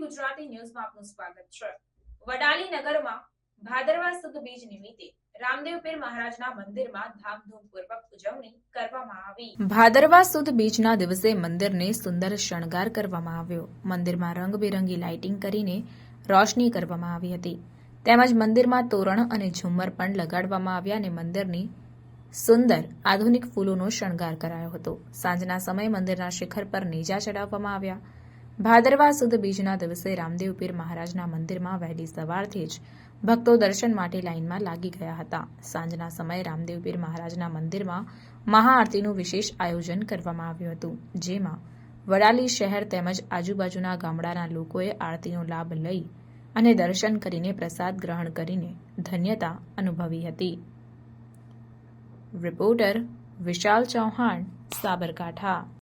ગુજરાતી ન્યૂઝમાં આપનું સ્વાગત છે. વડાલી નગરમાં ભાદરવા સુદ બીજ નિમિત્તે ભાદરવા સુદ બીજના દિવસે મંદિરને સુંદર શણગાર કરવામાં આવ્યો. મંદિરમાં રંગબેરંગી લાઇટિંગ કરીને રોશની કરવામાં આવી હતી. તેમજ મંદિરમાં તોરણ અને ઝુમ્મર પણ લગાડવામાં આવ્યા અને મંદિરની સુંદર, આધુનિક ફૂલોનો શણગાર કરાયો હતો. સાંજના સમયે મંદિરના શિખર પર નેજા ચડાવવામાં આવ્યા. ભાદરવા સુદ બીજના દિવસે રામદેવ પીર મહારાજના મંદિરમાં વહેલી સવારથી જ ભક્તો દર્શન માટે લાઇનમાં લાગી ગયા હતા. સાંજના સમયે રામદેવ પીર મહારાજના મંદિરમાં મહાઆરતીનું વિશેષ આયોજન કરવામાં આવ્યું હતું, જેમાં વડાલી શહેર તેમજ આજુબાજુના ગામડાના લોકોએ આરતીનો લાભ લઈ અને દર્શન કરીને પ્રસાદ ગ્રહણ કરીને ધન્યતા અનુભવી હતી. રિપોર્ટર વિશાલ ચૌહાણ, સાબરકાંઠા.